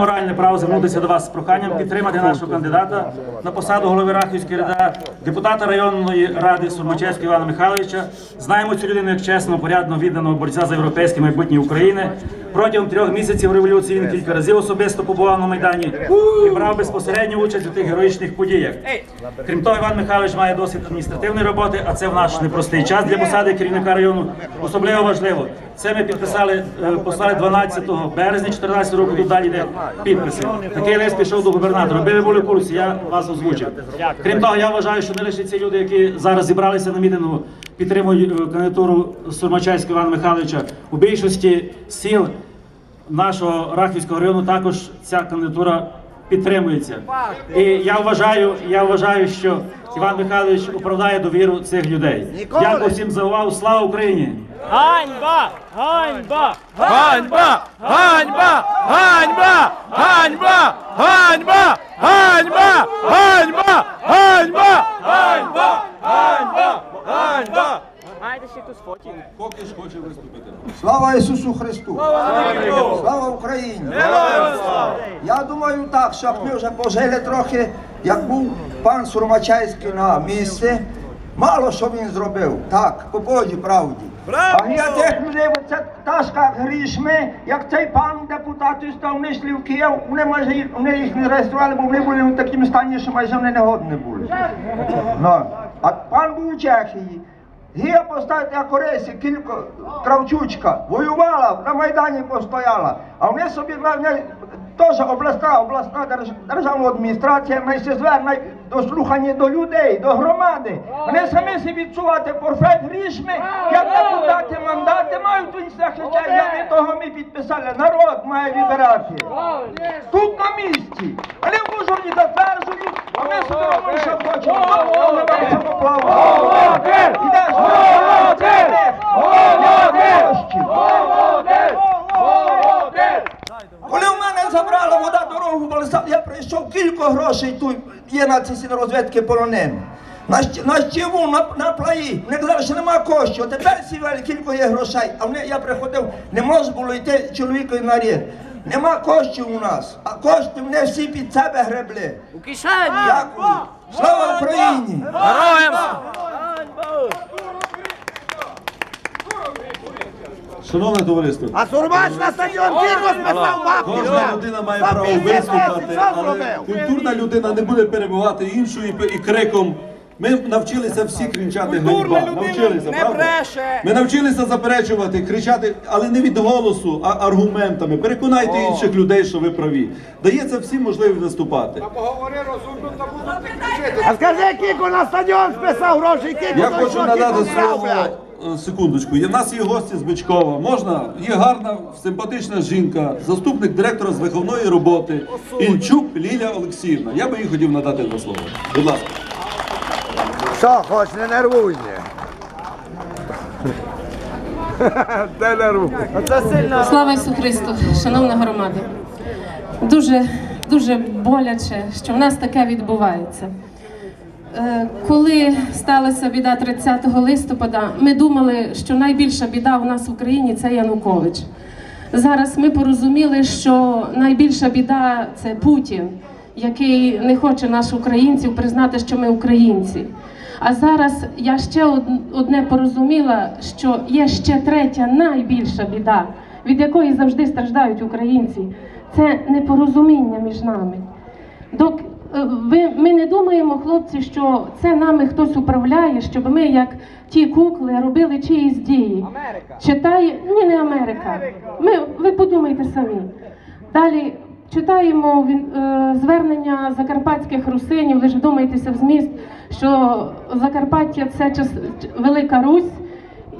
Моральне право звернутися до вас з проханням підтримати нашого кандидата на посаду голови Рахівської ради, депутата районної ради Сурмачевського Івана Михайловича. Знаємо цю людину як чесного, порядного, відданого борця за європейське майбутнє України. Протягом трьох місяців революції він кілька разів особисто побував на майдані і брав безпосередню участь у тих героїчних подіях. Крім того, Іван Михайлович має досвід адміністративної роботи, а це в наш непростий час для посади керівника району. Особливо важливо. Це ми підписали, е, послали 12 березня 2014 року. Тут далі йде підписи. Такий лист пішов до губернатора. Ви були в курсі, я вас озвучив. Крім того, я вважаю, що не лише ці люди, які зараз зібралися на мітингу, підтримують е, кандидатуру Сурмачевського Івана Михайловича. У більшості сіл нашого Рахівського району також ця кандидатура підтримується. І я вважаю, я вважаю, що Іван Михайлович оправдає довіру цих людей. Дякую всім за увагу. Слава Україні! Ганьба! Ганьба! Ганьба! Ганьба! Ганьба! Ганьба! Ганьба! Ганьба! Ганьба! Ганьба! Ганьба! Ганьба! Ганьба! Маєте ще хтось фотів? Поки ж хоче виступити. Слава Ісусу Христу! Слава Україні! Я думаю так, щоб ми вже пожили трохи, як був пан Сурмачайський на місці. Мало що він зробив, так, по Божій правді. А я тих людей, це ташка грішми, як цей пан депутат став, вони йшли в Київ, вони майже їх- вони їх не реєстрували, бо вони були в такому стані, що майже вони негодні були. А пан був у Чехії. Гія на корисі кілька Кравчучка, воювала, на Майдані постояла. А вони собі теж обласна, обласна державна адміністрація найся зверне дослухання до людей, до громади. Вони самі собі відчувати порфет грішми, як депутати мандати мають, він захищає, як ми того ми підписали. Народ має вибирати. Тут на місці. Вони в Ужгороді затверджують, а ми собі робимо, що хочемо. Але вам самоплаву. Ідеш! Коли в забрала вода дорогу, Болеслав, я прийшов кілька грошей тут є на ці розвідки полонені. На, на щиву, на, на плаї. Не казали, що нема коштів. Тепер сівали кілька є грошей. А вони, я приходив, не можна було йти чоловікові на рід. Нема коштів у нас, а кошти вони всі під себе гребли. У кишені! Дякую. Слава Україні! Героям! Шановне товариство, А Сурмач на стадіон вірно списав бабки. кожна людина має право виступати, але культурна людина не буде перебувати іншу і, і криком. Ми навчилися всі кричати ганьба. Навчилися, правда? Ми навчилися заперечувати, кричати, але не від голосу, а аргументами. Переконайте інших людей, що ви праві. Дається всім можливість виступати. А скажи, Кіко на стадіон списав гроші, Кіко, Я хочу надати слово секундочку. Є в нас є гості з Бичкова. Можна? Є гарна, симпатична жінка, заступник директора з виховної роботи Інчук Лілія Олексіївна. Я би їй хотів надати два слова. Будь ласка. Що, хоч не нервуй мене. Де нервуй? Слава Ісусу Христу, шановна громада. Дуже, дуже боляче, що в нас таке відбувається. Е, Коли сталася біда 30 листопада, ми думали, що найбільша біда у нас в Україні це Янукович. Зараз ми порозуміли, що найбільша біда це Путін, який не хоче нас, українців, признати, що ми українці. А зараз я ще одне порозуміла, що є ще третя найбільша біда, від якої завжди страждають українці. Це непорозуміння між нами. Док, ми не думаємо, хлопці, що це нами хтось управляє, щоб ми, як ті кукли, робили чиїсь дії. Америка. Читає, ні, не Америка. Ми, ви подумайте самі. Далі читаємо він- е, звернення закарпатських русинів, лише вдумайтеся в зміст, що Закарпаття це час- Велика Русь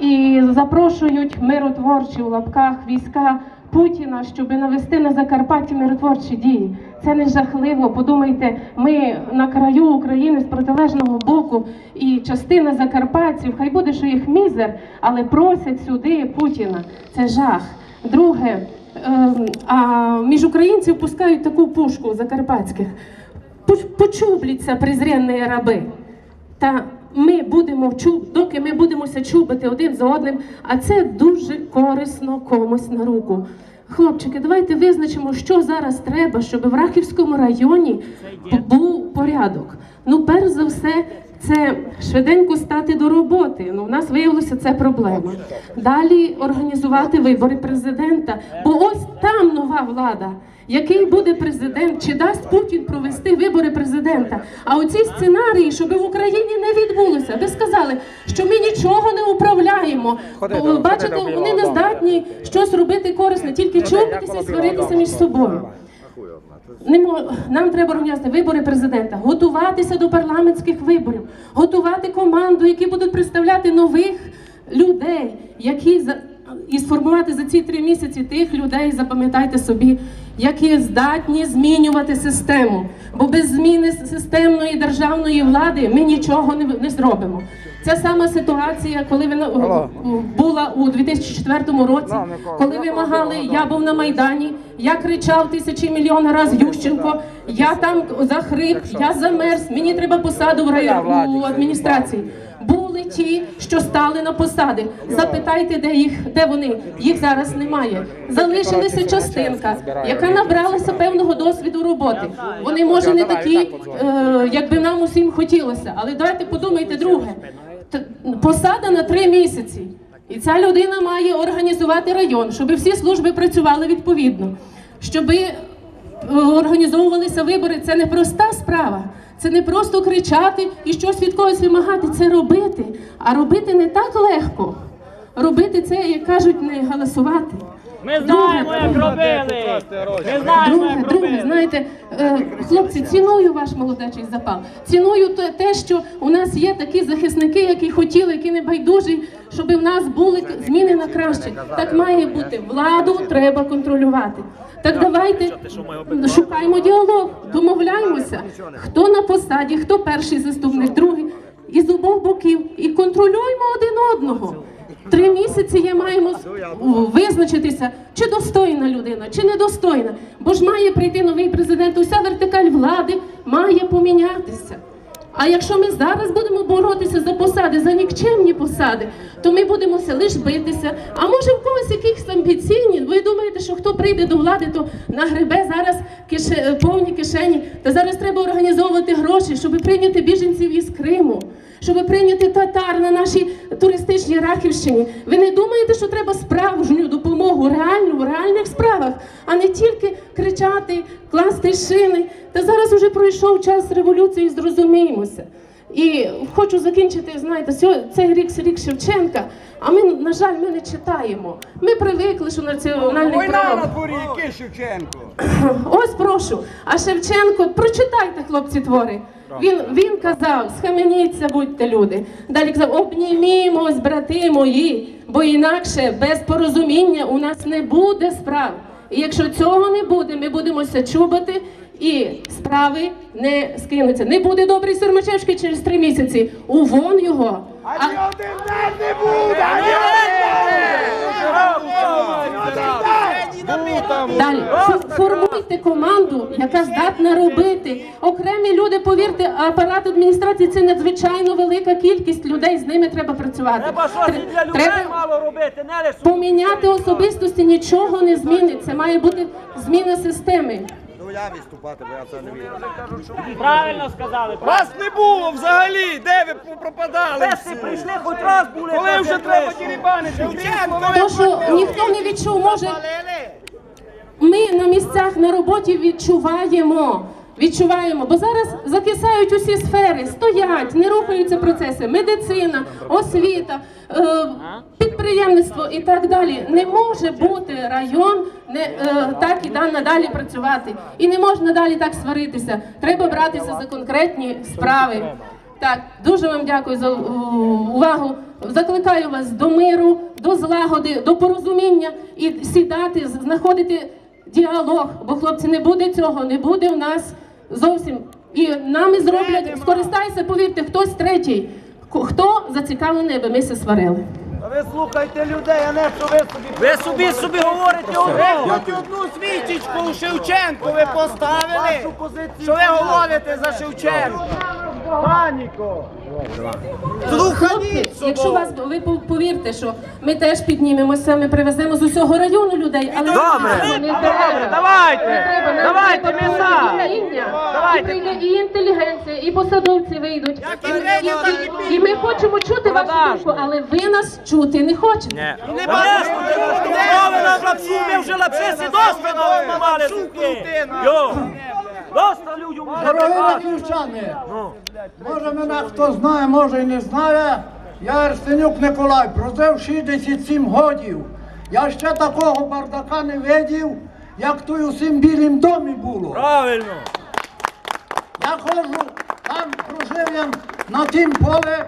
і запрошують миротворчі у лапках війська Путіна, щоб навести на Закарпатті миротворчі дії. Це не жахливо. Подумайте, ми на краю України з протилежного боку, і частина закарпатців, хай буде, що їх мізер, але просять сюди Путіна. Це жах. Друге, ем, а між українців пускають таку пушку закарпатських. Поч- Почубляться презренні раби. Та ми будемо чуб, доки ми будемося чубити один за одним, а це дуже корисно комусь на руку. Хлопчики, давайте визначимо, що зараз треба, щоб в Рахівському районі був порядок. Ну, перш за все, це швиденько стати до роботи. Ну, у нас виявилося це проблема. Далі організувати вибори президента, бо ось там нова влада. Який буде президент, чи дасть Путін провести вибори президента? А оці сценарії, щоб в Україні не відбулося, ви сказали, що ми нічого не управляємо. Бачите, вони не здатні щось робити корисне, тільки чубитися і сваритися між собою. Нам треба організувати вибори президента, готуватися до парламентських виборів, готувати команду, які будуть представляти нових людей, які і сформувати за ці три місяці тих людей, запам'ятайте собі, які здатні змінювати систему. Бо без зміни системної державної влади ми нічого не, не зробимо. Ця сама ситуація, коли ви на- була у 2004 році, коли вимагали, я був на майдані, я кричав тисячі мільйони разів Ющенко, я там захрип, я замерз, мені треба посаду в рай- адміністрації. Були ті, що стали на посади. Запитайте, де їх, де вони. Їх зараз немає. Залишилася частинка, яка набралася певного досвіду роботи. Вони може не такі, е, як би нам усім хотілося. Але давайте подумайте друге. Посада на три місяці. І ця людина має організувати район, щоб всі служби працювали відповідно, щоб організовувалися вибори. Це не проста справа. Це не просто кричати і щось від когось вимагати. Це робити. А робити не так легко. Робити це, як кажуть, не голосувати. Ми знаємо, як робили. Ми знаємо, Друге, як друге, робили. знаєте, е, хлопці, ціную ваш молодечий запал. Ціную те- те, що у нас є такі захисники, які хотіли, які не байдужі, щоб в нас були зміни на краще. Так має бути. Владу треба контролювати. Так давайте шукаємо діалог, домовляємося, хто на посаді, хто перший заступник, другий. І з обох боків, і контролюємо один одного. Три місяці є маємо визначитися, чи достойна людина, чи недостойна. Бо ж має прийти новий президент, уся вертикаль влади має помінятися. А якщо ми зараз будемо боротися за посади, за нікчемні посади, то ми будемо все лиш битися. А може в когось якихось амбіційні? Ви думаєте, що хто прийде до влади, то нагребе зараз кише, повні кишені. Та зараз треба організовувати гроші, щоб прийняти біженців із Криму, щоб прийняти татар на нашій туристичній Рахівщині. Ви не думаєте, що треба справжню допомогу, реальну в реальних справах, а не тільки кричати, класти шини. Та зараз уже пройшов час революції, зрозуміємося. І хочу закінчити, знаєте, цей рік рік Шевченка. А ми, на жаль, ми не читаємо. Ми привикли, що національний право. дворі, який Шевченко? Ось прошу. А Шевченко, прочитайте, хлопці, твори. Він, він казав, схаменіться, будьте люди. Далі казав, обнімімось, брати мої, бо інакше без порозуміння у нас не буде справ. І якщо цього не буде, ми будемося чубати і справи не скинуться. Не буде добрий Сормачевський через три місяці. Увон його. А- один день не буде! Ані Далі формуйте команду, яка здатна робити. Окремі люди, повірте, апарат адміністрації це надзвичайно велика кількість людей. З ними треба працювати. Треба щось для людей Треба мало робити, не лише. поміняти особистості нічого не змінить. Це має бути зміна системи. Ну я відступати, бо я це не вірю. Правильно сказали. Вас не було взагалі! Де ви пропадали? Песи прийшли, хоч раз були. Коли вже треба дірібанити? То, що ніхто не відчув, може ми на місцях на роботі відчуваємо. Відчуваємо, бо зараз закисають усі сфери, стоять, не рухаються процеси, медицина, освіта, е, підприємництво і так далі. Не може бути район не е, так і да- надалі працювати. І не можна далі так сваритися. Треба братися за конкретні справи. Так, дуже вам дякую за е, увагу. Закликаю вас до миру, до злагоди, до порозуміння і сідати, знаходити діалог. Бо хлопці, не буде цього, не буде в нас зовсім. І нами зроблять, скористайся, повірте, хтось третій. Хто зацікавлений, аби ми се сварили. Ви слухайте людей, а не що ви собі. Ви собі собі говорите одно. Хоч одну свічечку у Шевченку ви поставили, що ви говорите за Шевченко. Хлопці, якщо вас ви повірте, що ми теж піднімемося, ми привеземо з усього району людей, але Добре. не треба. Давайте. Нам Давайте, треба. Давайте. І прийде і інтелігенція, і посадовці вийдуть. І, і, і, і ми хочемо чути вашу думку, але ви нас чути не хочете. Не бачиш, ми нам лапсі, ми вже лапсиси доста мали. Йо. Доста людям вже Дорогі припали. може мене хто знає, може і не знає. Я Ерстенюк Николай, прожив 67 годів. Я ще такого бардака не видів, як той у цим білім домі було. Правильно. Я ходжу, там прожив я на тім поле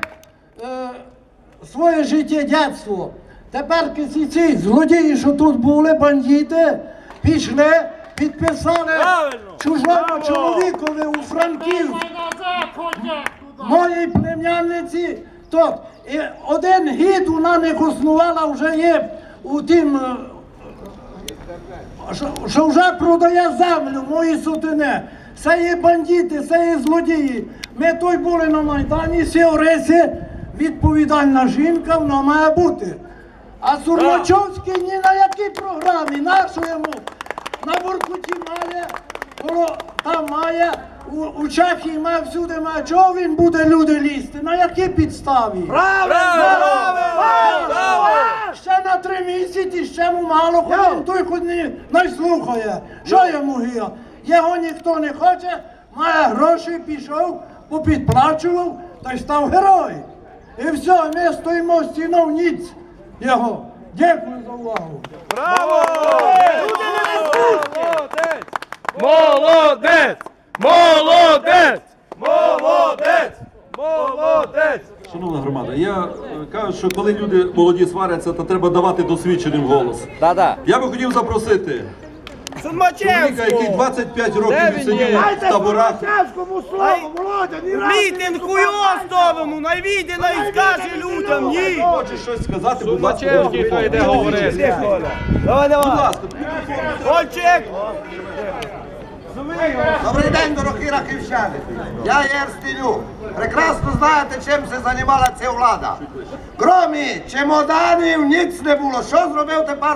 е, своє життя, дитинство. Тепер ці ці злодії, що тут були, бандити, пішли, підписали Правильно. чужому Браво. чоловікові у Франківську. Моїй племянниці тут. І один гід вона не існувала вже є у тім, е, що, вже продає землю, мої сутини. Це є бандити, це є злодії. Ми той були на Майдані, всі Оресі, відповідальна жінка, вона має бути. А Сурмачовський ні на якій програмі, нашу йому. На Воркуті має, коло, там має, у, у Чехії має всюди має. Чого він буде люди лізти? На якій підставі? Ще на три місяці, ще му мало, той хоч не, не слухає. Що йому гія? Його ніхто не хоче, має гроші, пішов, попідплачував та й став герой. І все, ми стоїмо стінов ніц його. Дякую за увагу. Молодець! Молодець! Молодець! Молодець! Шановна громада, я е, кажу, що коли люди молоді сваряться, то треба давати досвідченим голос. Да-да. Я би хотів запросити чоловіка, який 25 років Де він відсидів є? в таборах. Мітинг його сторону, най вийде, най скаже людям, ні! Хоче щось сказати, будь ласка, Сумачевський, хай йде говорити. Давай, Будь давай! ласка, Ольчик! Добрий день, дорогі рахівчани. Я Єрстинюк. Прекрасно знаєте, чим се займала ця влада. Кромі чемоданів ніц не було. Що зробив тепер